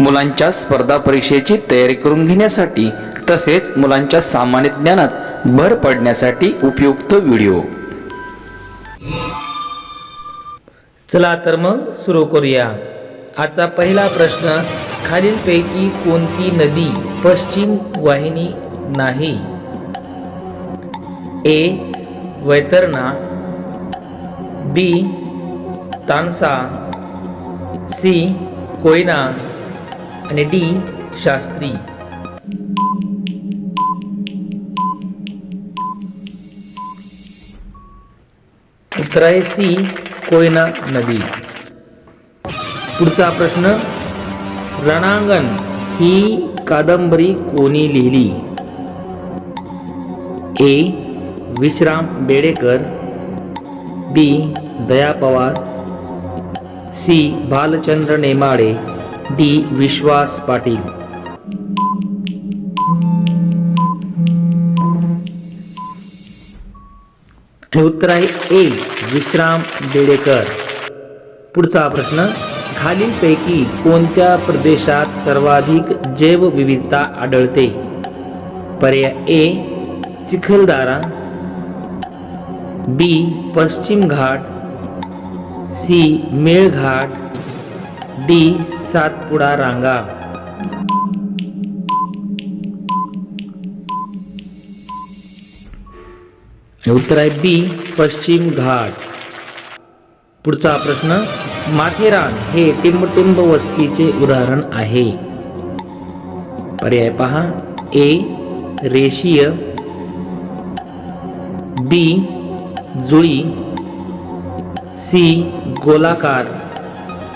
मुलांच्या स्पर्धा परीक्षेची तयारी करून घेण्यासाठी तसेच मुलांच्या सामान्य ज्ञानात भर पडण्यासाठी उपयुक्त व्हिडिओ. चला तर मग सुरू करूया. आजचा पहिला प्रश्न खालीलपैकी कोणती नदी पश्चिम वाहिनी नाही? A Vaitarna. B Tansa. C Koyna. आणि डी शास्त्री. उत्तर आहे सी कोयना नदी. पुढचा प्रश्न रणांगण ही कादंबरी कोणी लिहिली? A Vishram Bedekar. B Daya Pawar. C Bhalchandra Nemade. D Vishwas Patil. आणि उत्तर आहे ए विश्राम बेडेकर पुढचा प्रश्न खालीलपैकी कोणत्या प्रदेशात सर्वाधिक जैवविविधता आढळते? पर्याय ए चिखलदारा. बी पश्चिम घाट. सी मेळघाट. डी सातपुडा रांगा उत्तर आहे बी पश्चिम घाट. पुढचा प्रश्न माथेरान हे टिंबटिंब वस्तीचे उदाहरण आहे. पर्याय पहा ए रेशीय बी जुळी सी गोलाकार.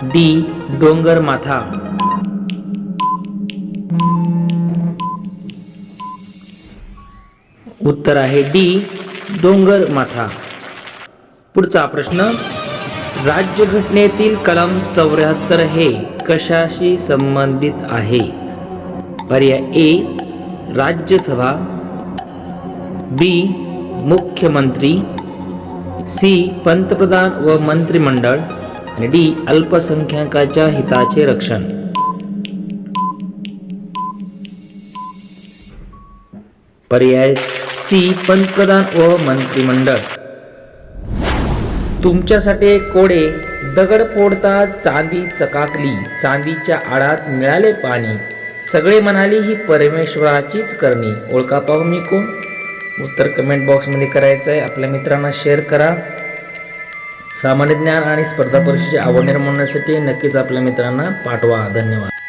डी डोंगर माथा. उत्तर आहे डी डोंगर माथा. पुढचा प्रश्न राज्यघटनेतील कलम चौऱ्याहत्तर हे कशाशी संबंधित आहे? पर्याय ए राज्यसभा. बी मुख्यमंत्री. सी पंतप्रधान व मंत्रिमंडळ. आणि डी अल्पसंख्याकाच्या हिताचे रक्षण. पर्याय सी पंतप्रधान व मंत्रिमंडळ. तुमच्यासाठी कोडे दगड फोडता चांदी चकाकली चांदीच्या आळात मिळाले पाणी. सगळे म्हणाले ही परमेश्वराचीच करणी. ओळखा पाहू मी कोण? उत्तर कमेंट बॉक्समध्ये करायचं आहे आपल्या मित्रांना शेअर करा. सामान्य ज्ञान आणि स्पर्धा परीक्षेची आवड निर्माण होण्यासाठी नक्कीच आपल्या मित्रांना पाठवा. धन्यवाद.